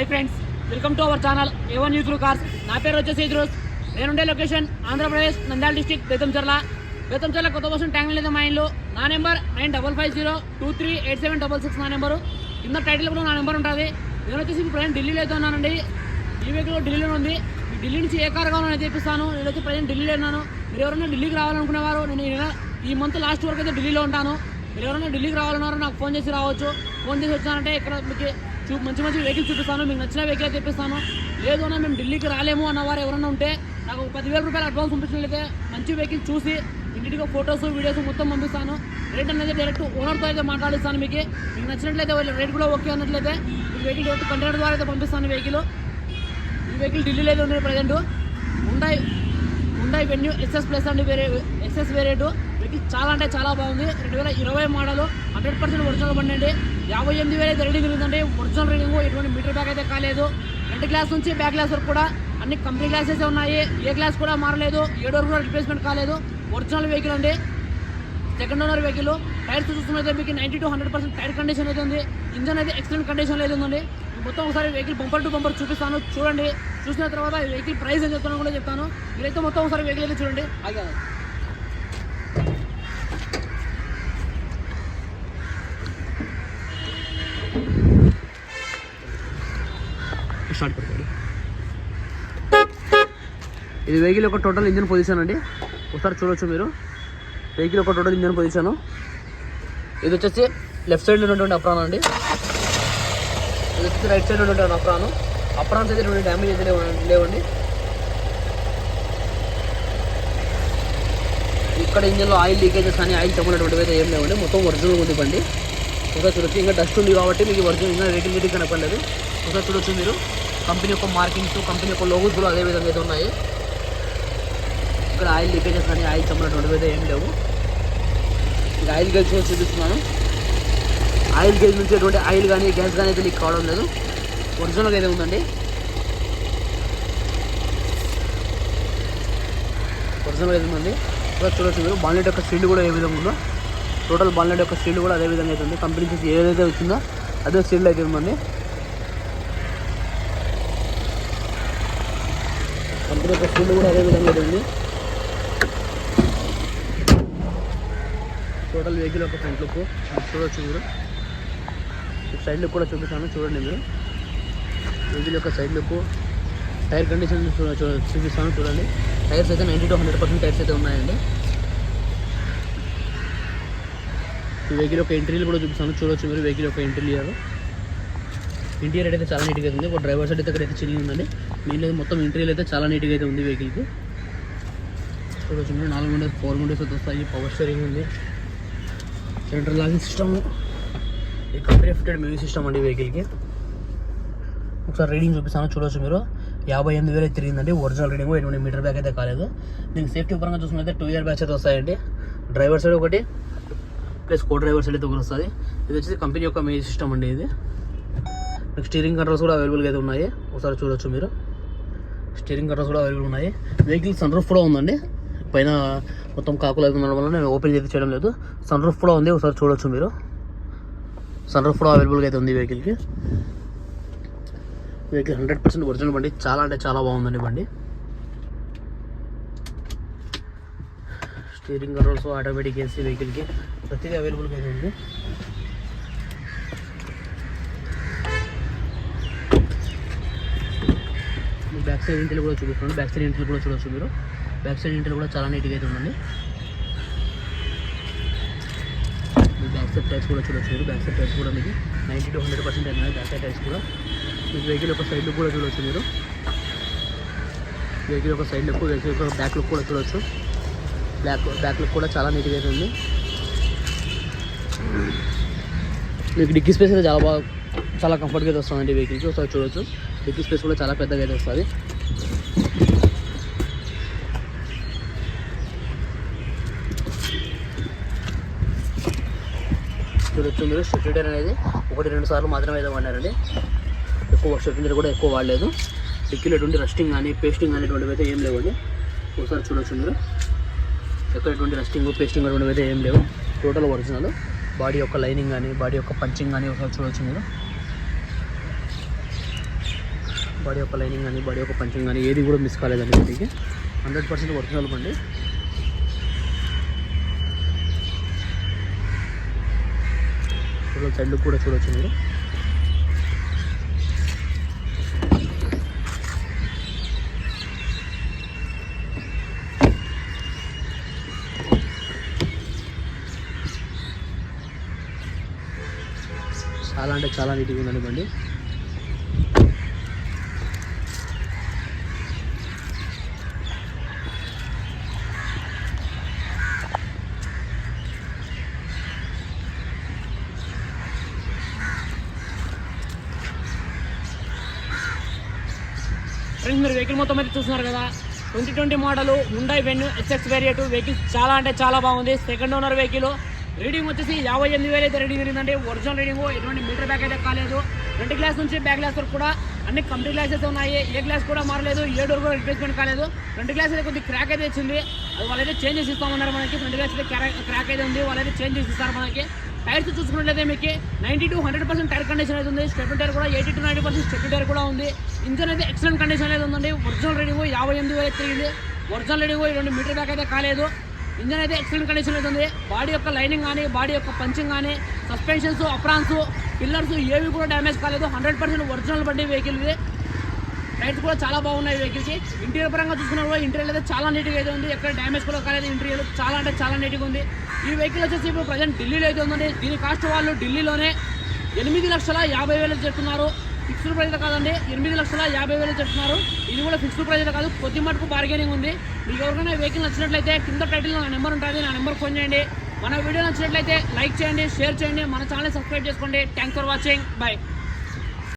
Hi friends welcome to our channel A one through cars నా పేరు వచ్చేసి ఇద్రోస్. నేనుండే లొకేషన్ ఆంధ్రప్రదేశ్ నంద్యాల డిస్టిక్ బేతంచర్ల బేతంచర్ల కొత్త కోసం ట్యాంక్ లేదా మా ఇంట్లో నా number nine double five zero two three eight seven double six నా నెంబరు. కింద టైటిల్ కూడా నా నెంబర్ ఉంటుంది. నేను వచ్చేసి ప్రజెంట్ ఢిల్లీలో అయితే ఉన్నానండి. ఈ వెహికల్ ఢిల్లీలో ఉంది. ఢిల్లీ నుంచి ఏ కార్ కావాలో నేను తెప్పిస్తాను నేను వచ్చి ప్రజెంట్ ఢిల్లీలో ఉన్నాను. మీరు ఎవరైనా ఢిల్లీకి రావాలనుకునేవారు నేను ఈ మంత్ లాస్ట్ వరకు అయితే ఢిల్లీలో ఉంటాను. మీరు ఎవరైనా ఢిల్లీకి రావాలన్నారో నాకు ఫోన్ చేసి రావచ్చు. ఫోన్ చేసి వచ్చానంటే ఇక్కడ మీకు చూ మంచి మంచి వెహికల్ చూపిస్తాను. మీకు నచ్చిన వెహికల్ తెప్పిస్తాను. లేదు అన్న మేము ఢిల్లీకి రాలేము అన్నవారు ఎవరైనా ఉంటే నాకు ఒక పదివేల రూపాయలు అడ్వాన్స్ పంపించినట్లయితే మంచి వెహికల్ చూసి ఇంటికి ఫొటోస్ వీడియోస్ మొత్తం పంపిస్తాను. రేట్ అనేది డైరెక్ట్ ఓనర్తో అయితే మాట్లాడిస్తాను మీకు. మీకు నచ్చినట్లయితే వాళ్ళ రేట్ కూడా ఓకే అన్నట్లయితే మీకు వెహికల్ డైరెక్ట్ కంటైనర్ ద్వారా అయితే పంపిస్తాను వెహికల్. ఈ వెహికల్ ఢిల్లీలో అయితే ఉన్నాయి ప్రజెంట్ ఉండాయి ఉండాయి వెన్యూ ఎస్ఎస్ ప్లస్ అండి వేరే ఎస్ఎస్ వేరేటు. ఇది చాలా అంటే చాలా బాగుంది. రెండు వేల ఇరవై మోడల్ హండ్రెడ్ పర్సెంట్ ఒరిజినల్ బండి అండి. యాభై ఎనిమిది వేల అయితే రీడింగ్ ఉందండి. ఒరిజినల్ రీడింగ్ ఎటువంటి మీటర్ బ్యాగ్ అయితే కాలేదు. రెండు గ్లాస్ నుంచి బ్యాక్ గ్లాస్ వరకు కూడా అన్ని కంపెనీ గ్లాసెస్ ఉన్నాయి. ఏ గ్లాస్ కూడా మారలేదు. ఏడు వరకు కూడా రిప్లేస్మెంట్ కాలేదు. ఒరిజినల్ వెహికల్ అండి. సెకండ్ ఓనర్ వెహికల్ టైర్స్ చూస్తున్నైతే మీకు ninety to hundred percent tyre condition అయితే ఉంది. ఇంజన్ అయితే ఎక్సలెంట్ కండిషన్ అయితే ఉందండి. మొత్తం ఒకసారి వెహికల్ బంపర్ టు బంపర్ చూపిస్తాను. చూడండి. చూసిన తర్వాత వెహికల్ ప్రైస్ ఏం చెప్తాను కూడా చెప్తాను. మీరైతే మొత్తం ఒకసారి వెహికల్ అయితే చూడండి. ఆగా స్టార్ట్ పెడతాడు ఇది వెహికల్ యొక్క టోటల్ ఇంజన్ పొజిషన్ అండి. ఒకసారి చూడొచ్చు మీరు. వెహికల్ యొక్క టోటల్ ఇంజన్ పొజిషన్ ఇది వచ్చేసి లెఫ్ట్ సైడ్లో ఉన్నటువంటి అప్రాన్ అండి. ఇది వచ్చేసి రైట్ సైడ్ ఉన్నటువంటి అప్రాను అప్రాన్స్ అయితే రెండు డ్యామేజ్ అయితే లేవండి. ఇక్కడ ఇంజన్లో ఆయిల్ లీకేజెస్ కానీ ఆయిల్ చెమ్మనటువంటివి అయితే ఏం లేవండి. మొత్తం ఒరిజినల్ ఉంది బండి. ఒకసారి చూడొచ్చు. ఇంకా డస్ట్ ఉంది కాబట్టి మీకు ఒరిజినల్ ఇంకా రేటింగ్ రేటింగ్ కనపడలేదు. ఒకసారి చూడొచ్చు మీరు. కంపెనీ యొక్క మార్కింగ్స్ కంపెనీ యొక్క లోగోస్ కూడా అదే విధంగా అయితే ఉన్నాయి. ఇక్కడ ఆయిల్ లీకేజెస్ కానీ ఆయిల్ చెమ్మనటువంటివి అయితే ఏం లేవు. ఇక ఆయిల్ గేజ్ కూడా చూపిస్తున్నాను. ఆయిల్ గేజ్ నుంచి ఎటువంటి ఆయిల్ కానీ గ్యాస్ కానీ అయితే లీక్ కావడం లేదు. ఒరిజినల్గా అయితే ఉందండి. ఒరిజినల్ అయితే ఉంది ఇక్కడ చూడొచ్చు మీరు. బాన్లెట్ యొక్క సీల్డ్ కూడా ఏ విధంగా ఉందో. టోటల్ బాన్లెట్ యొక్క సీల్ కూడా అదే విధంగా అయితే ఉంది కంపెనీ నుంచి ఏదైతే వచ్చిందో అదే సీల్ అయితే ఉందండి కంపెనీ యొక్క సీల్ కూడా అదే విధంగా అవుతుంది. టోటల్ వెహికల్ యొక్క ఫ్రంట్ లుక్. చూడొచ్చు మీరు. సైడ్ లుక్ కూడా చూపిస్తాను. చూడండి మీరు. వెహికల్ యొక్క సైడ్ లుక్. టైర్ కండిషన్ చూ- చూపిస్తాను. చూడండి. టైర్స్ అయితే ninety to hundred percent tyres అయితే ఉన్నాయండి. ఈ వెహికల్ యొక్క ఎంట్రీలు కూడా చూపిస్తాను. చూడొచ్చు మీరు వెహికల్ యొక్క ఇంటీరియర్ ఇంటీరియర్ అయితే చాలా నీట్గా ఉంది. ఒక డ్రైవర్ సైడ్ అయితే అయితే చిల్లి ఉందండి. మెయిన్ అయితే మొత్తం ఇంటీరియర్ అయితే చాలా నీట్గా అయితే ఉంది వెహికల్కి చూడొచ్చు మీరు నాలుగు విండోస్ ఫోర్ విండోస్ అయితే వస్తాయి. పవర్ స్టీరింగ్ ఉంది. సెంట్రల్ లాగింగ్ సిస్టమ్ ఈ కంపెనీ ఫిటెడ్ మ్యూజిక్ సిస్టమ్ అండి వెహికల్కి ఒకసారి రీడింగ్ చూపిస్తాను చూడొచ్చు మీరు. యాభై ఎనిమిది వేలు తిరిగిందండి. ఒరిజినల్ రీడింగ్ ఎటువంటి మీటర్ బ్యాక్ అయితే కాలేదు. దీనికి సేఫ్టీ పరంగా చూసుకుంటే టూ ఇయర్ బ్యాచ్ అయితే వస్తాయండి. డ్రైవర్ సైడ్ ఒకటి ప్లస్ కో డ్రైవర్ సైడ్ అయితే వస్తుంది ఇది వచ్చేసి కంపెనీ యొక్క మెయిన్ సిస్టమ్ అండి ఇది. మీకు స్టీరింగ్ కంట్రోల్స్ కూడా అవైలబుల్గా అయితే ఉన్నాయి. ఒకసారి చూడొచ్చు మీరు. స్టీరింగ్ కంట్రోల్స్ కూడా అవైలబుల్ ఉన్నాయి. వెహికల్ సన్ రూఫ్ కూడా ఉందండి. పైన మొత్తం కాకులు అయితే ఉండడం వల్ల నేను ఓపెన్ చేసి చేయడం లేదు. సన్ రూఫ్ కూడా ఉంది. ఒకసారి చూడొచ్చు మీరు. సన్ రూఫ్ కూడా అవైలబుల్గా అయితే ఉంది వెహికల్కి వెహికల్ హండ్రెడ్ పర్సెంట్ ఒరిజినల్ బండి. చాలా అంటే చాలా బాగుందండి బండి. స్టీరింగ్ కంట్రోల్స్ ఆటోమేటిక్ ఏసీ వెహికల్కి ప్రతిదీ అవైలబుల్గా అయితే ఉంది బ్యాక్ సైడ్ ఇంటర్లు కూడా చూపిస్తున్నాను బ్యాక్ సైడ్ ఇంటర్లు కూడా చూడవచ్చు మీరు బ్యాక్ సైడ్ ఇంటర్లు కూడా చాలా నీట్గా అయితే ఉందండి బ్యాక్ సైడ్ టైర్స్ కూడా చూడొచ్చు మీరు బ్యాక్ సైడ్ టైర్స్ కూడా మీకు నైంటీ టు హండ్రెడ్ పర్సెంట్ అయినా బ్యాక్ సైడ్ టైర్స్ కూడా మీకు వెహికల్ యొక్క సైడ్ లుక్ కూడా చూడొచ్చు మీరు వెహికల్ యొక్క సైడ్ లుక్ వెహికల్ యొక్క బ్యాక్ లుక్ కూడా చూడొచ్చు బ్యాక్ బ్యాక్ లుక్ కూడా చాలా నీట్గా అయితే ఉంది. మీకు డిక్కీ స్పేస్ అయితే చాలా బాగా చాలా కంఫర్ట్గా అయితే వస్తుందండి వెహికల్కి. ఒకసారి చూడొచ్చు. డిక్కీ స్పేస్ కూడా చాలా పెద్దగా అయితే వస్తుంది. చూడొచ్చు మీరు. స్టెఫిటర్ అనేది ఒకటి రెండు సార్లు మాత్రమే అయితే వాడినారండి. ఎక్కువ స్టెఫిటర్ కూడా ఎక్కువ వాడలేదు. డిక్కీలో ఎటువంటి రస్టింగ్ కానీ పేస్టింగ్ అనేటువంటివి అయితే ఏం లేవండి. ఒకసారి చూడొచ్చు మీరు. ఎక్కడ ఎటువంటి పేస్టింగ్ అటువంటివి అయితే ఏం లేవు. టోటల్ ఒరిజినల్ బాడీ యొక్క లైనింగ్ కానీ బాడీ యొక్క పంచింగ్ కానీ ఒకసారి చూడవచ్చు మీరు. బాడీ యొక్క లైనింగ్ కానీ బాడీ యొక్క పంచింగ్ కానీ ఏది కూడా మిస్ కాలేదండి వీటికి హండ్రెడ్ పర్సెంట్ ఒరిజినల్ బండి. సైడ్ కూడా చూడవచ్చు మీరు. చాలా అంటే చాలా నీట్గా ఉందండి బండి. ఫ్రెండ్స్ మీరు వెహికల్ మొత్తం అయితే చూస్తున్నారు కదా. Twenty twenty model Hyundai Venue SX variant vehicle చాలా అంటే చాలా బాగుంది. సెకండ్ ఓనర్ వెహికల్ రీడింగ్ వచ్చేసి యాభై ఎనిమిది వేలు అయితే రీడింగ్ జరిగిందండి. ఒరిజినల్ రీడింగ్ ఎటువంటి మీటర్ బ్యాక్ అయితే కాలేదు. రెండు గ్లాస్ నుంచి బ్యాక్ గ్లాస్ వరకు కూడా అన్ని కంప్లీట్ గ్లాసెస్ ఉన్నాయి. ఏ గ్లాస్ కూడా మారలేదు ఏ కూడా రిప్లేస్మెంట్ కాలేదు. రెండు గ్లాస్ అయితే కొద్దిగా క్రాక్ అయితే వచ్చింది. అది వాళ్ళైతే చేంజ్ చేసి ఇస్తామన్నారు మనకి. రెండు గ్లాస్ అయితే క్రాక్ అయితే ఉంది. వాళ్ళైతే చేంజ్ చేసి ఇస్తారు మనకి. టైర్స్ చూసుకున్నట్లయితే మీకు ninety to hundred percent tyre condition అయితే ఉంది. స్టెప్ టైర్ కూడా eighty to ninety percent step tyre కూడా ఉంది. ఇంజన్ అయితే ఎక్సలెంట్ కండిషన్ అయితే ఉందండి. ఒరిజినల్ రీడింగ్ యాభై ఎనిమిది వేలు తిరిగింది. ఒరిజినల్ రీడింగ్ రెండు మీటర్ బ్యాక్ అయితే కాలేదు. ఇంజన్ అయితే ఎక్సలెంట్ కండిషన్ అయితే ఉంది. బాడీ యొక్క లైనింగ్ కానీ బాడీ యొక్క పంచింగ్ కానీ సస్పెన్షన్స్ అప్రాన్స్ పిల్లర్స్ ఏవి కూడా డ్యామేజ్ కాలేదు. హండ్రెడ్ పర్సెంట్ ఒరిజినల్ బండి వెహికల్ ఇది. టైర్స్ కూడా చాలా బాగున్నాయి వెహికల్కి ఇంటీరియర్ పరంగా చూసుకున్నా కూడా ఇంటీరియర్ అయితే చాలా నీట్గా అయితే ఉంది. ఎక్కడ డ్యామేజ్ కూడా కాలేదు ఇంటీరియర్ చాలా అంటే చాలా నీట్గా ఉంది. ఈ వెహికల్ వచ్చేసి ఇప్పుడు ప్రజెంట్ ఢిల్లీలో అయితే ఉందండి. దీని కాస్ట్ వాళ్ళు ఢిల్లీలోనే ఎనిమిది లక్షల యాభై వేలు చెప్తున్నారు. ఫిక్స్డ్ ప్రైస్ కాదండి ఎనిమిది లక్షల యాభై వేలు చెప్తున్నారు. ఇది కూడా ఫిక్స్డ్ ప్రైజ్ కాదు కొద్ది మటుకు బార్గెనింగ్ ఉంది. మీకు ఎవరికైనా వెహికల్ నచ్చినట్లయితే కింద టైటిల్ నా నెంబర్ ఉంటుంది నా నెంబర్ ఫోన్ చేయండి. మన వీడియో నచ్చినట్లయితే లైక్ చేయండి షేర్ చేయండి. మన ఛానల్ సబ్స్క్రైబ్ చేసుకోండి. Thanks for watching bye